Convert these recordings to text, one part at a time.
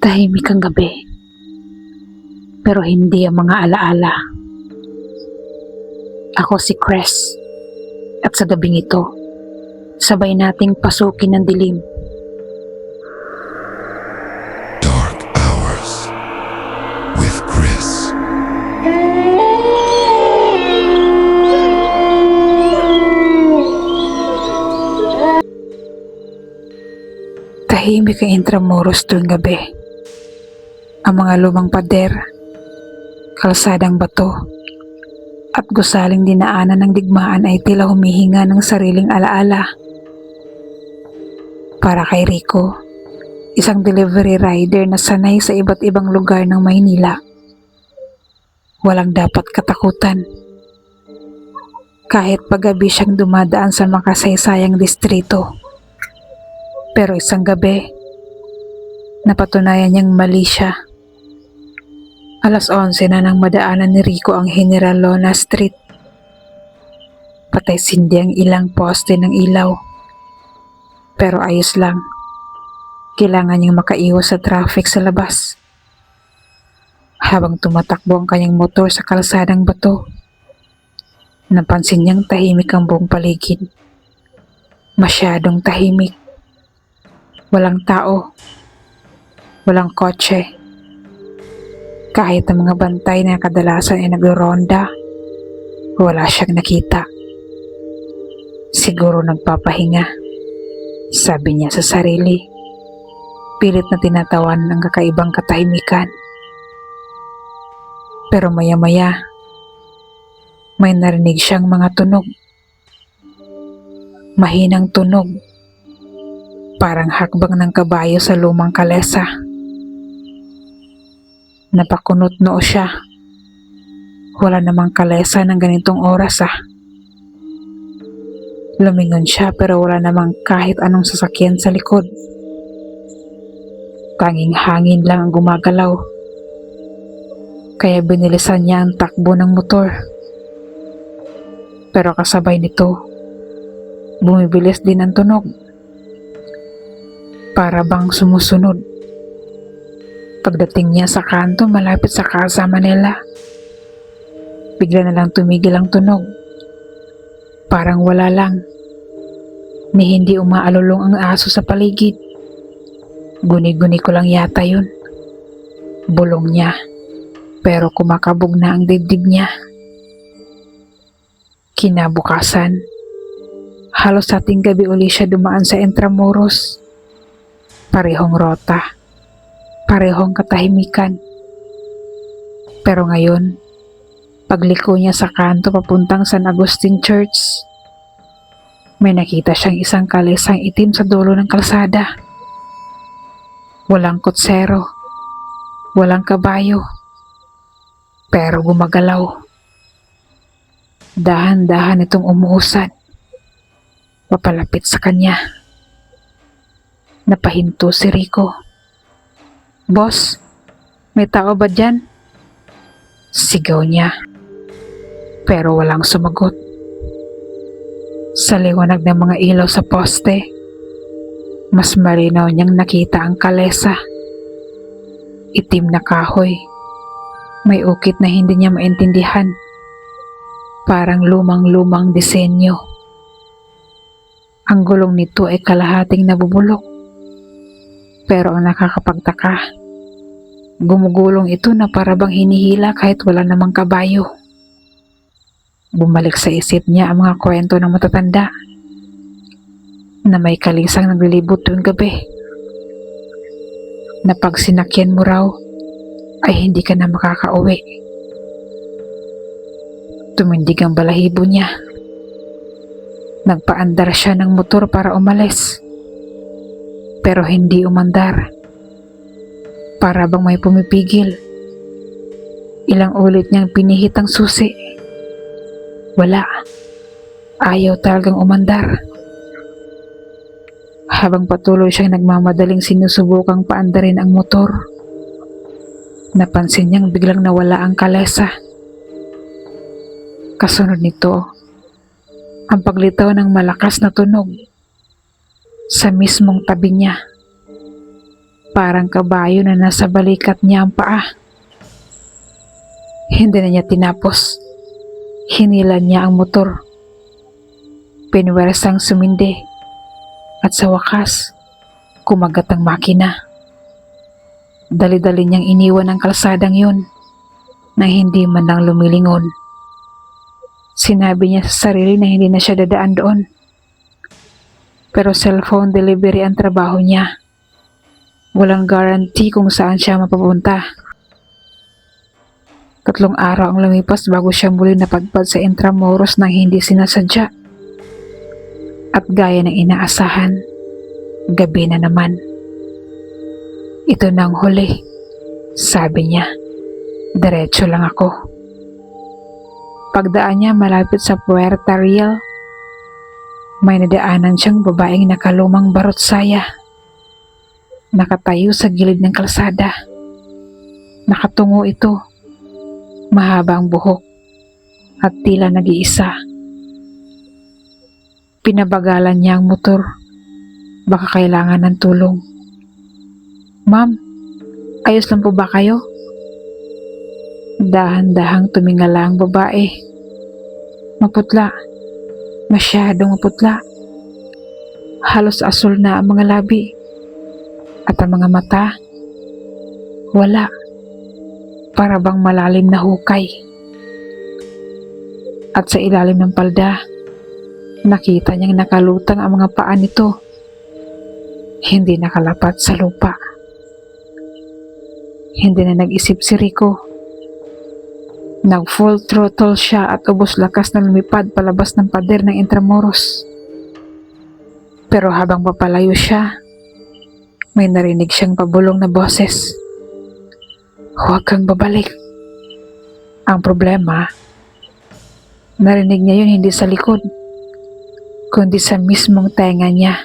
Tahimik ang gabi. Pero hindi ang mga alaala. Ako si Chris. At sa gabing ito, sabay nating pasukin ng dilim. Tahimik ang Intramuros tuwing gabi. Ang mga lumang pader, kalsadang bato, at gusaling dinaanan ng digmaan ay tila humihinga ng sariling alaala. Para kay Rico, isang delivery rider na sanay sa iba't ibang lugar ng Maynila. Walang dapat katakutan. Kahit paggabi siyang dumadaan sa makasaysayang distrito. Pero isang gabi, napatunayan niyang mali siya. Alas 11 na nang madaanan ni Rico ang General Lona Street. Patay sindi ang ilang poste ng ilaw. Pero ayos lang. Kailangan niyang makaiwas sa traffic sa labas. Habang tumatakbo ang kanyang motor sa kalsadang bato, napansin niyang tahimik ang buong paligid. Masyadong tahimik. Walang tao. Walang kotse. Kahit ang mga bantay na kadalasan ay nagro-ronda, wala siyang nakita. Siguro nagpapahinga. Sabi niya sa sarili. Pilit na tinatawan ng kakaibang katahimikan. Pero maya-maya, may narinig siyang mga tunog. Mahinang tunog parang hakbang ng kabayo sa lumang kalesa. Napakunot noo siya. Wala namang kalesa ng ganitong oras ah. Lumingon siya pero wala namang kahit anong sasakyan sa likod. Tanging hangin lang ang gumagalaw. Kaya binilisan niya ang takbo ng motor. Pero kasabay nito, bumibilis din ang tunog para bang sumusunod. Pagdating niya sa kanto malapit sa Casa Manila, bigla na lang tumigil ang tunog. Parang wala lang. Ni hindi umaalulong ang aso sa paligid. Guni-guni ko lang yata yun. Bulong niya. Pero kumakabog na ang dibdib niya. Kinabukasan, halos sa ating gabi uli siya dumaan sa Intramuros parehong rota, parehong katahimikan. Pero ngayon, pagliko niya sa kanto papuntang San Agustin Church, may nakita siyang isang kalisang itim sa dulo ng kalsada. Walang kutsero, walang kabayo, pero gumagalaw. Dahan-dahan itong umuusad, papalapit sa kanya. Napahinto si Rico. Boss, may tao ba dyan? Sigaw niya. Pero walang sumagot. Sa liwanag ng mga ilaw sa poste, mas malinaw niyang nakita ang kalesa. Itim na kahoy. May ukit na hindi niya maintindihan. Parang lumang-lumang disenyo. Ang gulong nito ay kalahating nabubulok. Pero ang nakakapagtaka, gumugulong ito na para bang hinihila kahit wala namang kabayo. Bumalik sa isip niya ang mga kwento ng matatanda na may kalisang naglilibot tuwing gabi. Na pag sinakyan mo raw, ay hindi ka na makakauwi. Tumindig ang balahibo niya. Nagpaandar siya ng motor para umalis pero hindi umandar. Para bang may pumipigil. Ilang ulit niyang pinihit ang susi. Wala. Ayaw talagang umandar. Habang patuloy siyang nagmamadaling sinusubukang paandarin ang motor, napansin niyang biglang nawala ang kalesa. Kasunod nito, ang paglitaw ng malakas na tunog sa mismong tabi niya. Parang kabayo na nasa balikat niya ang paa. Hindi na niya tinapos. Hinilan niya ang motor. Pinwersang sumindi. At sa wakas, kumagat ang makina. Dali-dali niyang iniwan ang kalsadang yun na hindi man lang lumilingon. Sinabi niya sa sarili na hindi na siya dadaan doon. Pero cellphone delivery ang trabaho niya. Walang guarantee kung saan siya mapapunta. Tatlong araw ang lumipas bago siya muli napadpad sa Intramuros nang hindi sinasadya. At gaya ng inaasahan, gabi na naman. Ito na ang huli, sabi niya. Diretso lang ako. Pagdaan niya malapit sa Puerta Real, may nadaanan siyang babaeng nakalumang barot saya. Nakatayo sa gilid ng kalsada. Nakatungo ito. Mahaba ang buhok at tila nag-iisa. Pinabagalan niya ang motor. Baka kailangan ng tulong. Ma'am, ayos lang po ba kayo? Dahan-dahang tumingala ang babae. Maputla. Masyadong maputla. Halos asul na ang mga labi. At ang mga mata, wala. Para bang malalim na hukay. At sa ilalim ng palda, nakita niyang nakalutang ang mga paa nito. Hindi nakalapat sa lupa. Hindi na nag-isip si Rico. Nag full throttle siya at ubos lakas na lumipad palabas ng pader ng Intramuros. Pero habang papalayo siya, may narinig siyang pabulong na boses. Huwag kang babalik. Ang problema, narinig niya yun hindi sa likod, kundi sa mismong tenga niya.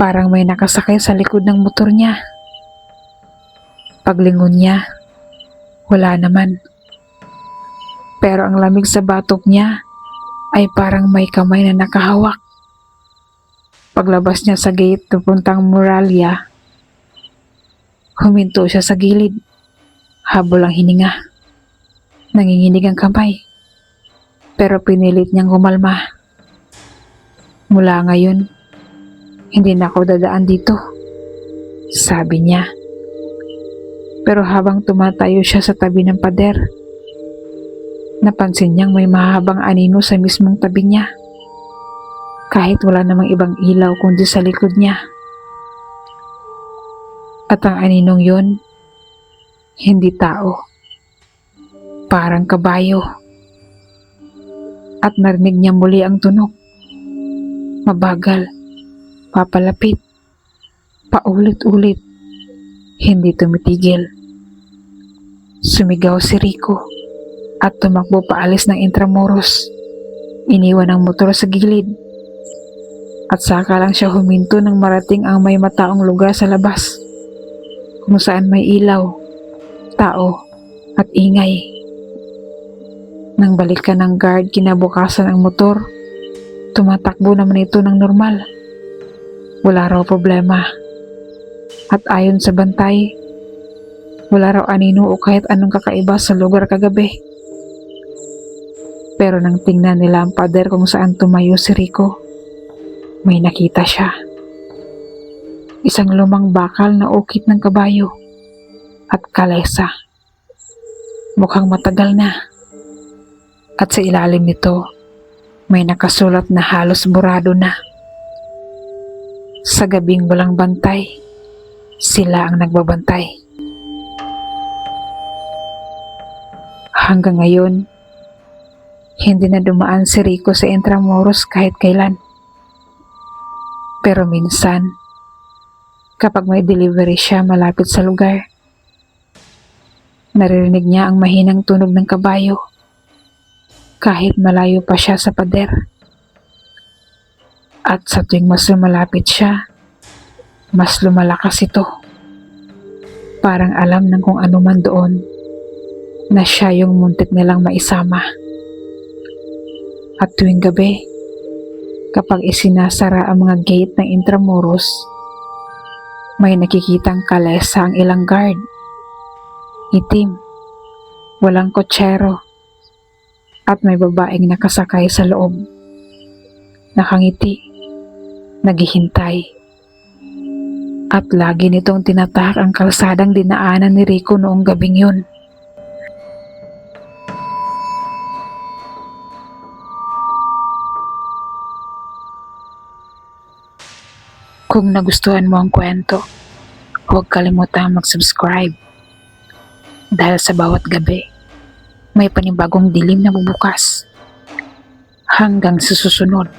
Parang may nakasakay sa likod ng motor niya. Paglingon niya, wala naman. Pero ang lamig sa batok niya ay parang may kamay na nakahawak. Paglabas niya sa gate papuntang Moralia, huminto siya sa gilid. Habol ang hininga. Nanginginig ang kamay. Pero pinilit niyang gumalma. Mula ngayon, hindi na ako dadaan dito. Sabi niya. Pero habang tumatayo siya sa tabi ng pader, napansin niyang may mahabang anino sa mismong tabi niya. Kahit wala namang ibang ilaw kundi sa likod niya. At ang aninong yon, hindi tao. Parang kabayo. At narinig niya muli ang tunog. Mabagal. Papalapit. Paulit-ulit. Hindi tumitigil. Sumigaw si Rico at tumakbo paalis ng Intramuros. Iniwan ang motor sa gilid. At saka lang siya huminto nang marating ang may mataong lugar sa labas. Kung saan may ilaw, tao, at ingay. Nang balikan ng guard kinabukasan ang motor, tumatakbo naman ito ng normal. Wala raw problema. At ayon sa bantay, wala raw anino o kahit anong kakaiba sa lugar kagabi. Pero nang tingnan nila ang pader kung saan tumayo si Rico, may nakita siya. Isang lumang bakal na ukit ng kabayo at kalesa. Mukhang matagal na. At sa ilalim nito, may nakasulat na halos burado na. Sa gabing walang bantay, sila ang nagbabantay. Hanggang ngayon, hindi na dumaan si Rico sa Intramuros kahit kailan. Pero minsan, kapag may delivery siya malapit sa lugar, naririnig niya ang mahinang tunog ng kabayo kahit malayo pa siya sa pader. At sa tuwing mas lumalapit siya, mas lumalakas ito. Parang alam ng kung ano man doon na siya yung muntik nilang maisama. At tuwing gabi, kapag isinasara ang mga gate ng Intramuros, May nakikitang kalesa ang ilang guard. Itim, walang kotsero, at may babaeng nakasakay sa loob. Nakangiti, naghihintay. At lagi nitong tinatak ang kalsadang dinaanan ni Rico noong gabing yun. Kung nagustuhan mo ang kwento, huwag kalimutang mag-subscribe. Dahil sa bawat gabi, may panibagong dilim na bubukas. Hanggang sa susunod.